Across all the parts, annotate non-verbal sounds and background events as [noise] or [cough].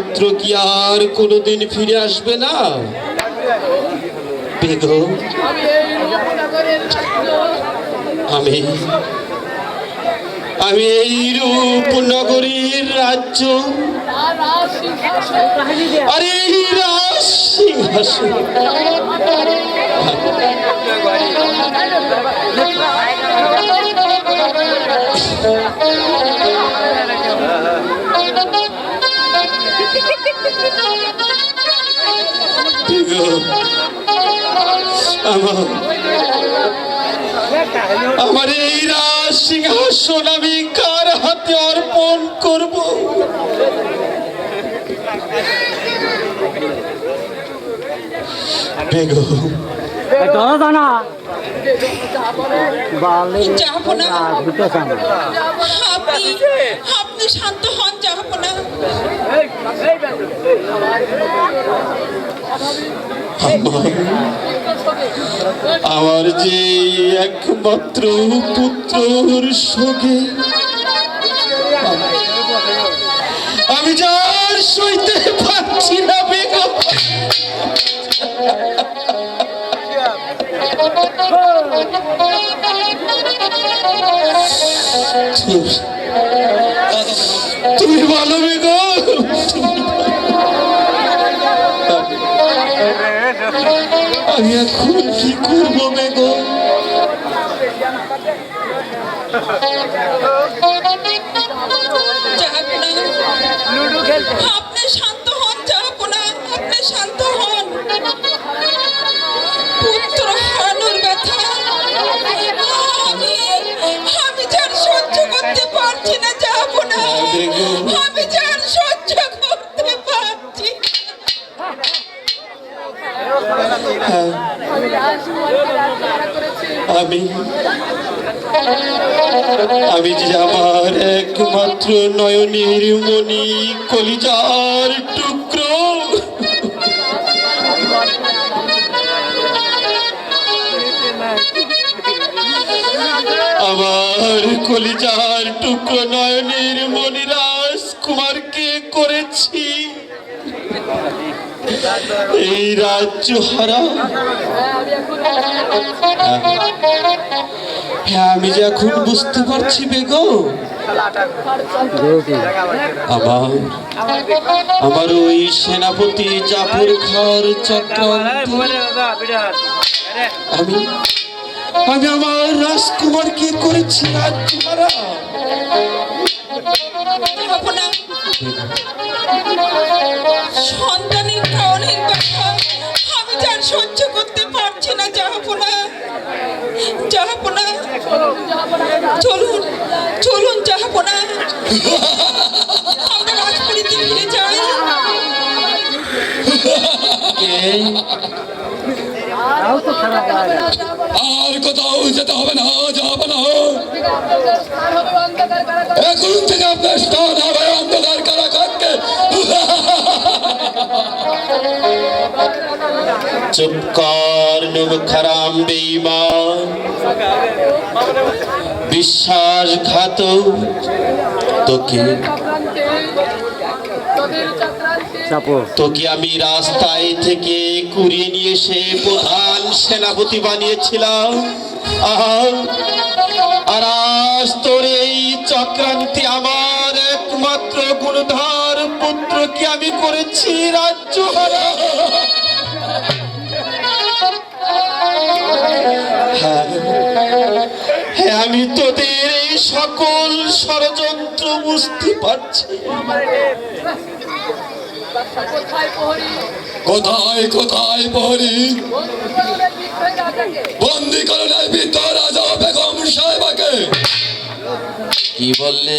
পুত্র কি আর কোনোদিন ফিরে আসবে না? আমি আমি এই রূপনগরীর রাজ্য। আরে রাজ সিংহাসন [laughs] আমার আমার এই রাজ সিংহাসন আমি কার হাতে অর্পণ করব? বেগম। আপনি আপনি শান্ত হন জাহাপনা আমার যে একমাত্র পুত্রর সঙ্গে আমি যার সইতে পারছি না বেগম। তুমি আমি এখন কি করব বেগম জাহাপনা আপনি আমি আমি যে আমার একমাত্র নয়নের মণি কলিজার টুকরো। আমার কলিজার টুকরো নয়নের মণি রাজকুমারকে করেছি। এই রাজ্য হারা। হ্যাঁ আমি যে এখন বুঝতে পারছি ডিউটি আমার আমার ওই সেনাপতি জাফর খার চক্রান্ত। আমি আমি আমার রাজকুমারকে করেছি রাজকুমারা সন্তানের কারণের ব্যথা। আমি যার সহ্য করতে পারছি না জাহাপনা। জাহাপনা। চলুন চলুন জাহাপনা। আমরা রাজপুরীতে ফিরে যাই। আর কোথাও যেতে হবে না যাবে না এখন থেকে আপনার স্থান হবে। চুপ কর নমখারাম বেঈমান। বিশ্বাসঘাত তোকে। তোকে আমি রাস্তায় থেকে কুড়িয়ে নিয়ে এসে প্রধান সেনাপতি বানিয়েছিলাম। আর আজ তোর এই চক্রান্তি আমার একমাত্র গুণধর পুত্রকে আমি করেছি রাজ্য আমি তোদের এই সকল ষড়যন্ত্র বুঝতে পারছি। কোথায় কোথায় প্রহরী বন্দি করলেন ভিতর রাজা বেগম সাহেবাকে। কি বললে?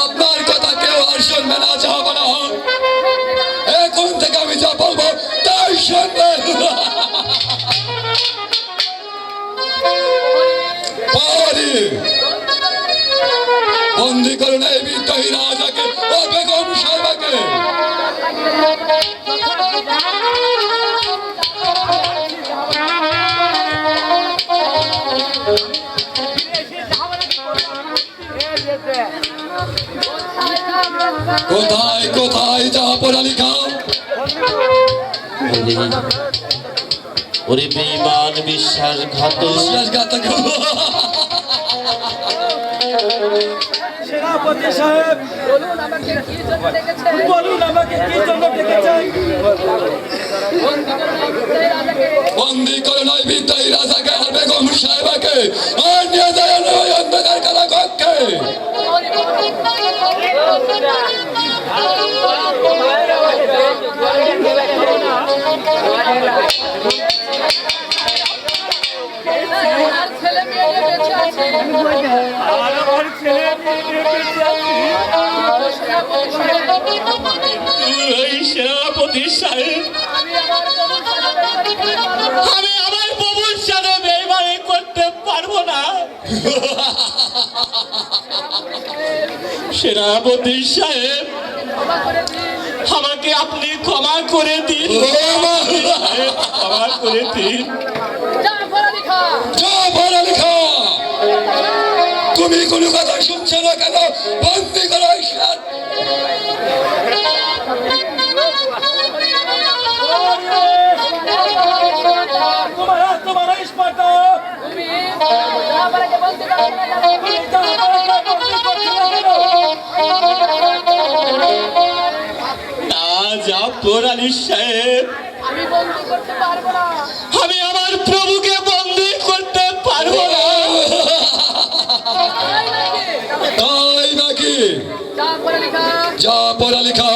আপনার কথা কেউ আর শুনবে না যাব না। এখন থেকে আমি যা বলব, তাই শুনবে। বন্দি করুন এই বিদ্রোহী রাজাকে বেগম সাহেবাকে কোথায় কোথায় যা পড়ালিখা ওরে বেঈমান বিশ্বাসঘাতক। বিশ্বাসঘাতক। সেনাপতি সাহেব বলুন আমাকে কি জন্য ডেকেছেন বলুন আমাকে কি জন্য ডেকেছেন বন্দি করুন ওই বিদ্রোহী রাজাকে আর বেগম সাহেবাকে। আর নিয়ে যায় আমি আমার প্রভুর সাথে বেইমানি করতে পারব না। সেনাপতি সাহেব আমাকে আপনি ক্ষমা করে দিন ক্ষমা করে দিন তুমি কোনো কথা শুনছো না কেন বন্দি করো তোমার তোমার সাহেব আমি আমার প্রভুকে বন্দি করতে পারব না। তাই নাকি? যা পড়ালেখা।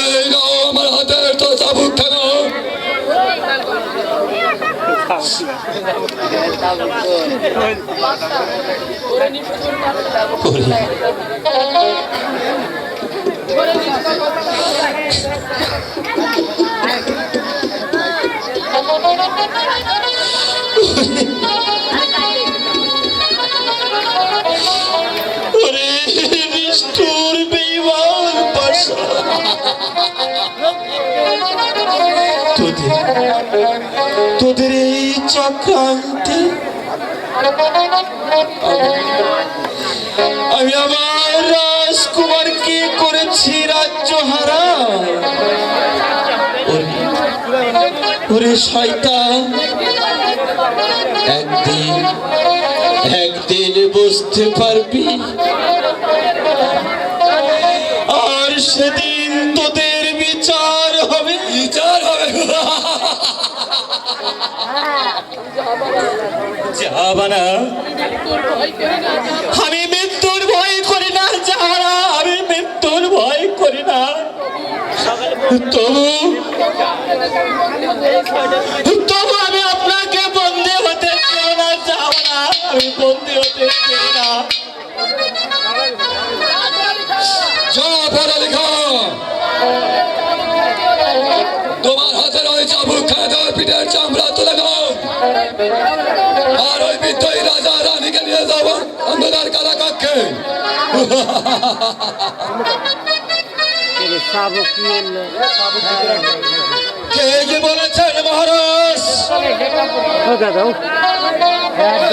এই নাও আমার হাতের তো চাবুক ওরে। তোদের এই চক্রান্তে আমি আমার রাজকুমার রাজকুমারকে করেছি রাজ্য হারা। ওরে শয়তান। একদিন একদিন বুঝতে পারবি। আর সেদিন তোদের বিচার হবে। বিচার হবে। [laughs] আমি মৃত্যুর ভয় করি না, যাহারা আমি মৃত্যুর ভয় করি না। তবু তবু আমি আপনাকে বন্দে হতে চাই না যাহারা আমি আমি বন্দি পিঠের চামড়া তুলে দাও আর ওই বিদ্রোহী রাজা রানীকে নিয়ে যাও অন্ধকার কারা কক্ষে কি কে বলেছেন মহারাজ?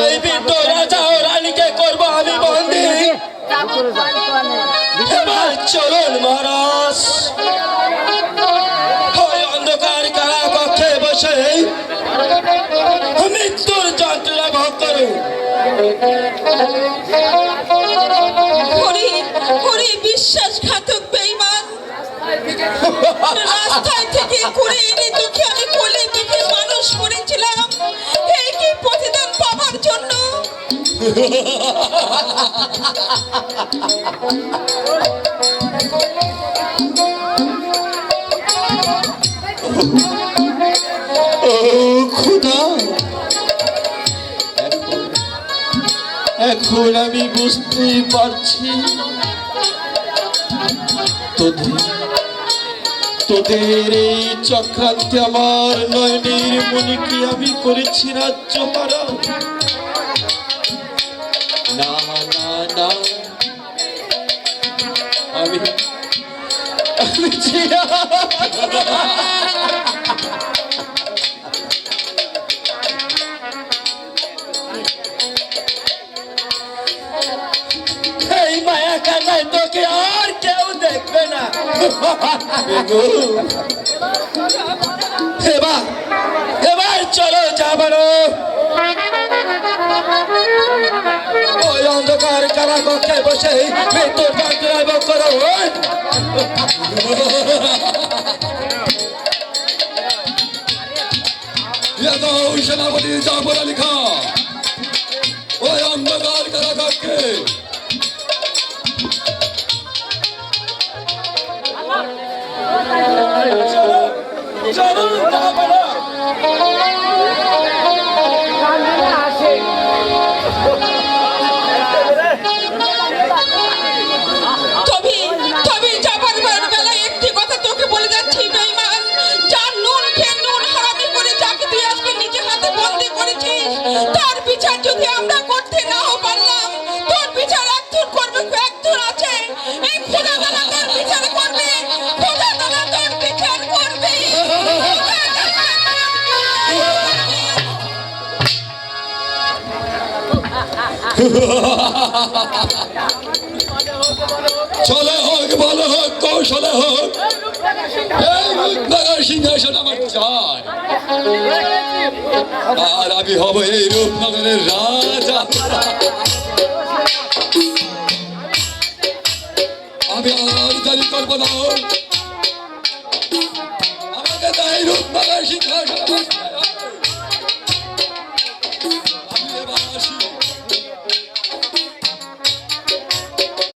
এই বৃদ্ধ রাজা ও রানীকে করব আমি বন্দি। চলুন মহারাজ। বসে। মৃত্যুর যন্ত্রণা ভোগ হরি বিশ্বাসঘাতক বেঈমান রাস্তায় থেকে করে এনে তোকে আমি কোলে পিঠে মানুষ করেছিলাম। এই কি প্রতিদান পাবার জন্য? এখন আমি বুঝতেই পারছি। তোদের তোদের এই চক্রান্তে আমার নয়নের মনিকে আমি করেছি রাজ্য হারা না না না। আমি আমি এবার এবার চলো যাবারো। ওই অন্ধকার কারাকক্ষে বসে মৃত্যুর যন্ত্রণায় করো। সেনাপতি জাফর আলী খান তার বিচার যদি আমরা করতে চলে হোক, ভালো হোক, কৌশলে হোক। এই রূপনগর সিংহাসন আমার চায় আর আমি হব এই রূপনগরের রাজা। আমি রাজধানী করব না। আমাকে তাই রূপনগর সিংহাসন।